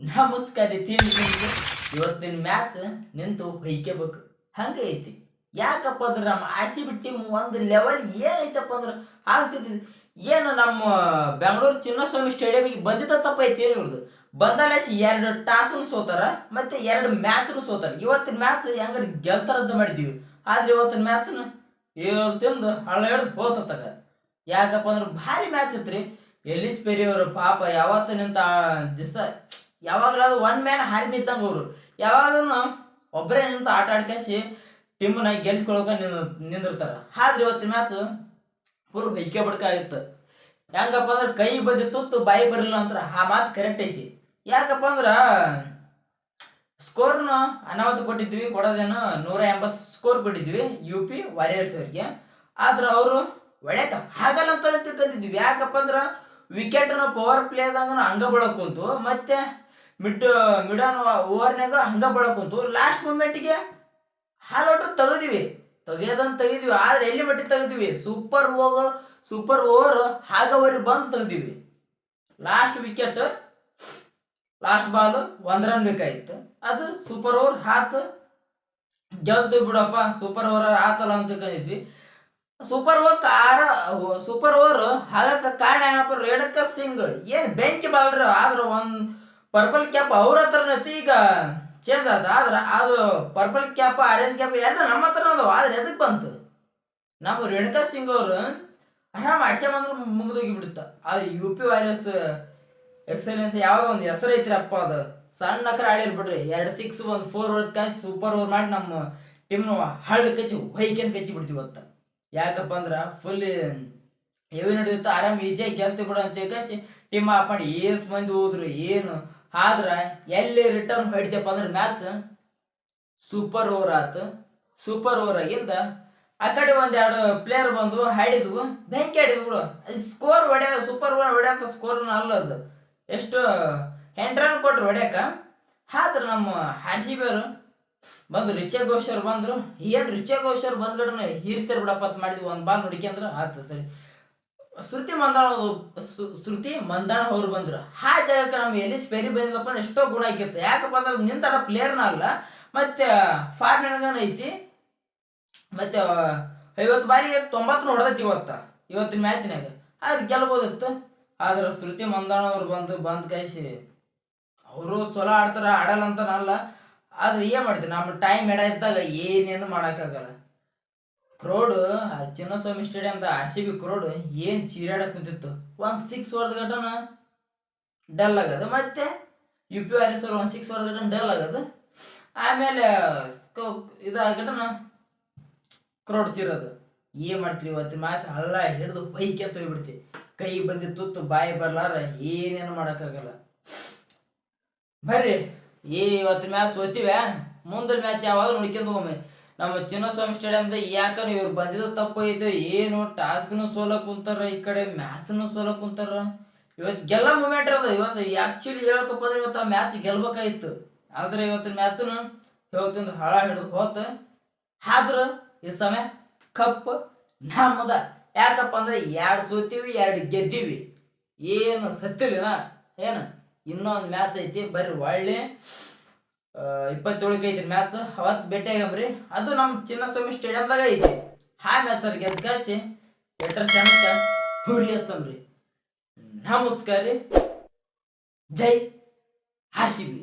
ನಮಸ್ಕಾರ ತಿಂದು ಇವತ್ತಿನ ಮ್ಯಾಚ್ ನಿಂತು ಹೊಯ್ಕೋಬೇಕು ಹಂಗೆ ಐತಿ. ಯಾಕಪ್ಪ ಅಂದ್ರೆ ನಮ್ಮ ಆರ್ ಸಿ ಬಿ ಟೀಮ್ ಒಂದು ಲೆವೆಲ್ ಏನೈತಪ್ಪ ಅಂದ್ರೆ ಆಗ್ತೈತಿ ಏನು ನಮ್ಮ ಬೆಂಗಳೂರು ಚಿನ್ನಸ್ವಾಮಿ ಸ್ಟೇಡಿಯಂಗೆ ಬಂದಿದ್ದ ತಪ್ಪೈತಿ ಏನು ಇವ್ರದ್ದು ಬಂದಲ್ಲ ಎರಡು ಟಾಸನ್ನು ಸೋತಾರ, ಮತ್ತೆ ಎರಡು ಮ್ಯಾಚ್ನು ಸೋತಾರ. ಇವತ್ತಿನ ಮ್ಯಾಚ್ ಹೆಂಗಾರ ಗೆಲ್ತಾರದ್ದು ಮಾಡಿದೀವಿ ಆದ್ರೆ ಇವತ್ತಿನ ಮ್ಯಾಚ್ನ ಏಳು ತಿಂದು ಹಳ್ಳ ಹಿಡ್ದು ಹೋತತ್ತಾಗ ಯಾಕಪ್ಪ ಅಂದ್ರೆ ಭಾರಿ ಮ್ಯಾಚ್ ಇತ್ತು ಎಲಿಸ್ ಎಲ್ಲಿಸ್ ಪೆರಿಯವರು ಪಾಪ ಯಾವತ್ತು ನಿಂತ ದಿವಸ ಯಾವಾಗಲಾದ್ರು ಒನ್ ಮ್ಯಾನ್ ಹಾರಿ ಇದ್ದಂಗೆ ಅವರು. ಯಾವಾಗಲೂ ಒಬ್ಬರೇ ನಿಂತು ಆಟ ಆಡ್ಕಾಸಿ ಟೀಮ್ನ ಗೆಲ್ಸ್ಕೊಳಕ ನಿಂದಿರ್ತಾರೆ. ಆದ್ರೆ ಇವತ್ತಿನ ಮ್ಯಾಚ್ ಫುಲ್ ಬೈಕೆ ಬಡ್ಕ ಆಗಿತ್ತು. ಹೆಂಗಪ್ಪ ಅಂದ್ರೆ ಕೈ ಬದಿ ತುತ್ತು ಬಾಯಿ ಬರಲಿಲ್ಲ ಅಂತ ಆ ಮಾತು ಕರೆಕ್ಟ್ ಐತಿ. ಯಾಕಪ್ಪ ಅಂದ್ರೆ ಸ್ಕೋರ್ನ ಅನಾವತ್ತು ಕೊಟ್ಟಿದ್ವಿ, ಕೊಡೋದೇನು ನೂರ ಎಂಬತ್ತು ಸ್ಕೋರ್ ಕೊಟ್ಟಿದ್ವಿ ಯು ಪಿ ವಾರಿಯರ್ಸ್ ಅವ್ರಿಗೆ. ಆದ್ರೆ ಅವರು ಒಳ್ಳೆಕ ಹಾಗಲ್ಲ ಅಂತ ತಿಳ್ಕೊಂಡಿದ್ವಿ ಯಾಕಪ್ಪ ಅಂದ್ರೆ ವಿಕೆಟ್ ಪವರ್ ಪ್ಲೇದಾಗ ಹಂಗ ಬಳಕ್ ಮತ್ತೆ ಮಿಡ್ ಮಿಡನ್ ಓವರ್ನಾಗ ಹಂಗ ಬಳಕ್ ಕುಂತು. ಲಾಸ್ಟ್ ಮೂಮೆಂಟ್ಗೆ ಹಾಲ್ ಔಟ್ರ್ ತೆಗದಿವಿ. ತೆಗೆಯೋದನ್ನು ತೆಗಿದ್ವಿ. ಆದ್ರೆ ಎಲ್ಲಿ ಮಟ್ಟಿ ತೆಗೆದೀವಿ? ಸೂಪರ್ ಓವರ್ ಸೂಪರ್ ಓವರ್ ಹಾಗವರಿ ಬಂದು ತೆಗ್ದಿವಿ. ಲಾಸ್ಟ್ ವಿಕೆಟ್ ಲಾಸ್ಟ್ ಬಾಲ್ ಒಂದ್ ರನ್ ಬೇಕಾಗಿತ್ತು ಅದು ಸೂಪರ್ ಓವರ್ ಹಾತ್ ಗೆಲ್ತು ಬಿಡಪ್ಪ. ಸೂಪರ್ ಓವರ್ ಆತಲ್ಲ ಅಂತ ತಿಳ್ಕೊಂಡಿದ್ವಿ. ಸೂಪರ್ ಓವರ್ ಕಾರ ಸೂಪರ್ ಓವರ್ ಹಾಗಕ್ಕೆ ಕಾರಣ ಏನಪ್ಪ ರೇಡಕ್ಕ ಸಿಂಗ್. ಏನ್ ಬೆಂಚ್ ಬಾಲ್ರ ಆದ್ರೆ ಒಂದ್ ಪರ್ಪಲ್ ಕ್ಯಾಪ್ ಅವ್ರ ಹತ್ರ ಈಗ ಚೇಂಜ್ ಆಯ್ತು ಆದ್ರೆ ಅದು ಪರ್ಪಲ್ ಕ್ಯಾಪ್ ಆರೆಂಜ್ ಕ್ಯಾಪ್ ಎಲ್ಲ ನಮ್ಮ ಹತ್ರ ಅದಾವ. ಆದ್ರೆ ಎದಕ್ ಬಂತು? ನಮ್ಮ ರೇಣುಕಾ ಸಿಂಗ್ ಅವರು ಆರಾಮ್ ಮುಗಿದೋಗಿ ಬಿಡುತ್ತ ಅದು ಯು ಪಿ ವೈರಸ್ ಎಕ್ಸಲೆನ್ಸ್ ಯಾವುದೋ ಒಂದು ಹೆಸರು ಅಪ್ಪ ಅದು. ಸಣ್ಣ ಅಕ್ಕರ ಆಡಿರ್ ಬಿಡ್ರಿ. ಎರಡು ಸಿಕ್ಸ್ ಒಂದು ಫೋರ್ ಹೊಡೆದ್ ಕಾಯಿ ಸೂಪರ್ ಓವರ್ ಮಾಡಿ ನಮ್ಮ ಟೀಮ್ ಹಳ್ಳ ಕಚ್ಚಿ ಹೊಯ್ಕೆನ್ ಕಚ್ಚಿ ಬಿಡ್ತೀವಿ ಗೊತ್ತ ಯಾಕಪ್ಪ ಅಂದ್ರೆ ಫುಲ್ ಹೆವಿ ನಡೆದಿತ್ತು. ಆರಾಮ್ ಈಜಿಯಾಗಿ ಗೆಲ್ತಿ ಬಿಡು ಅಂತ ಕಾಸಿ ಟೀಮ್ ಆಫ್ ಮಾಡಿ. ಏಸ್ ಮಂದಿ ಹೋದ್ರು. ಏನು ಆದ್ರ ಎಲ್ಲಿ ರಿಟರ್ನ್ ಹೊಡಿತಪ್ಪ ಅಂದ್ರೆ ಮ್ಯಾಚ್ ಸೂಪರ್ ಓವರ್ ಆತು. ಸೂಪರ್ ಓವರ್ ಆಗಿಂದ ಆ ಕಡೆ ಒಂದೆರಡು ಪ್ಲೇಯರ್ ಬಂದು ಹಾಡಿದ್ವು ಬೆಂಕಿ ಆಡಿದ್ವು ಬಿಡು. ಸ್ಕೋರ್ ಹೊಡ್ಯ ಸೂಪರ್ ಓವರ್ ಹೊಡ್ಯಂತ ಸ್ಕೋರ್ ಅಲ್ಲ ಅದು. ಎಷ್ಟು ಎಂಟು ರನ್ ಕೊಟ್ರು ಹೊಡ್ಯಾಕ. ಆದ್ರೆ ನಮ್ಮ ಆರ್ ಬೇರು ಬಂದು ರಿಚೆ ಘೋಷ್ ಅವ್ರು ಬಂದ್ರು. ಏನ್ ರಿಚೆ ಬಂದ್ಗಡೆ ಹೀರ್ತಾರ ಬಿಡಪ್ಪ ಅಂತ ಮಾಡಿದ್ವಿ. ಒಂದು ಬಾಲ್ ಅಂದ್ರೆ ಆತ ಸರಿ. ಶ್ರುತಿ ಮಂದಾಳ ಶ್ರುತಿ ಮಂದಾಣ ಅವ್ರು ಬಂದ್ರು. ಆ ಜಾಗಕ್ಕೆ ನಮ್ಗೆ ಎಲ್ಲಿ ಸ್ಪೆರಿ ಬಂದಿದ್ದಪ್ಪ ಅಂದ್ರೆ ಎಷ್ಟೋ ಗುಣ ಆಗಿತ್ತು ಯಾಕಪ್ಪ ಅಂದ್ರೆ ನಿಂತಾಡ ಪ್ಲೇಯರ್ನ ಅಲ್ಲ. ಮತ್ತೆ ಫಾರ್ಮ್ ಐತಿ. ಮತ್ತೆ ಐವತ್ತು ಬಾರಿ ತೊಂಬತ್ತು ಹೊಡೆದೈತಿ ಇವತ್ತ, ಇವತ್ತಿನ ಮ್ಯಾಚ್ನಾಗ ಆದ್ರೆ ಗೆಲ್ಬೋದಿತ್ತು. ಆದ್ರೆ ಶ್ರುತಿ ಮಂದಾಣ ಅವ್ರು ಬಂದು ಬಂದು ಕಾಯಿಸಿ ಅವರು ಚಲೋ ಆಡ್ತಾರ, ಆಡಲ್ಲ ಅಂತ ಅಲ್ಲ ಆದ್ರೆ ಏನ್ ಮಾಡ್ತೀವಿ ನಮ್ಮ ಟೈಮ್ ಎಡ ಇದ್ದಾಗ ಏನೇನು ಮಾಡೋಕ್ಕಾಗಲ್ಲ. ಕ್ರೋಡ್ ಚಿನ್ನಸ್ವಾಮಿ ಅಂತ ಆರ್ ಸಿ ಬಿ ಕ್ರೋಡ್ ಏನ್ ಚೀರಾಡಕ್ ಕುಂತಿತ್ತು? ಒಂದ್ ಸಿಕ್ಸ್ ಹೊರದ ಘಟನ ಡಲ್ ಆಗದ. ಮತ್ತೆ ಯು ಪಿ ಆರ್ ಎಸ್ ಅವ್ರು ಒಂದ್ ಸಿಕ್ಸ್ ಹೊಡೆದ ಘಟನ ಡಲ್ ಆಗದ. ಆಮೇಲೆ, ಕ- ಇದ ಘಟನ ಕ್ರೋಡ್ ಚೀರೋದು. ಏನ್ ಮಾಡ್ತೀವಿ ಇವತ್ತಿನ ಮ್ಯಾಚ್ ಹಳ್ಳ ಹಿಡಿದು ಬೈಕ್ ಅಂತ ಹೋಗ್ಬಿಡ್ತಿ. ಕೈ ಬಂದಿ ತುತ್ತು, ಬಾಯಿ ಬರ್ಲಾರ, ಏನೇನು ಮಾಡೋಕ್ಕಾಗಲ್ಲ. ಬರ್ರಿ. ಏ ಇವತ್ತಿನ ಮ್ಯಾಚ್ ಸೋತಿವೆ. ಮುಂದಿನ ಮ್ಯಾಚ್ ಯಾವಾಗ ನೋಡ್ಕೊಂಡು ಒಮ್ಮೆ ನಮ್ಮ ಚಿನ್ನಸ್ವಾಮಿ ಸ್ಟೇಡಿಯಂದ ಯಾಕಂದ್ರೆ ಇವ್ರು ಬಂದಿದ್ದು ತಪ್ಪು ಐತೆ? ಏನು ಟಾಸ್ಕ್ನು ಸೋಲ ಕುಂತಾರ ಈ ಕಡೆ, ಮ್ಯಾಚ್ನು ಸೋಲ ಕುಂತಾರ? ಇವತ್ತು ಗೆಲ್ಲ ಮೂಮೆಂಟ್ ಅದ ಇವತ್ತು ಆಕ್ಚುಲಿ ಹೇಳಕಪ್ಪ ಅಂದ್ರೆ ಇವತ್ತು ಆ ಮ್ಯಾಚ್ ಗೆಲ್ಬೇಕಾಗಿತ್ತು ಆದ್ರೆ ಇವತ್ತಿನ ಮ್ಯಾಚ್ನು ಇವತ್ತಿಂದ ಹಾಳ ಹಿಡಿದು ಹೋತ. ಆದ್ರೆ ಈ ಸಮಯ ಕಪ್ ನಮ್ಮದ ಯಾಕಪ್ಪ ಅಂದ್ರೆ ಎರಡು ಸೋತೀವಿ, ಎರಡು ಗೆದ್ದೀವಿ. ಏನು ಸತ್ತಿಲ್ಲ ಏನು? ಇನ್ನೊಂದು ಮ್ಯಾಚ್ ಐತಿ ಬರ್ರಿ ಒಳ್ಳೆ ಇಪ್ಪತ್ತೇಳಕ್ಕೆ ಐತಿ ಮ್ಯಾಚ್ ಅವತ್ತು ಭೇಟಿಯಾಗಮ್ರಿ ಅದು ನಮ್ಮ ಚಿನ್ನಸ್ವಾಮಿ ಸ್ಟೇಡಿಯಂದಾಗ ಐತಿ. ಆ ಮ್ಯಾಚ್ ಅವ್ರಿಗೆ ಗೆದ್ದು ಕಾಸಿ ಎಟ್ರ ಸೆಂಟ ಹುರಿ ಹಚ್ಚಮ್ರಿ. ನಮಸ್ಕಾರ ರೀ ಜೈ ಆರ್ ಸಿ ಬಿ.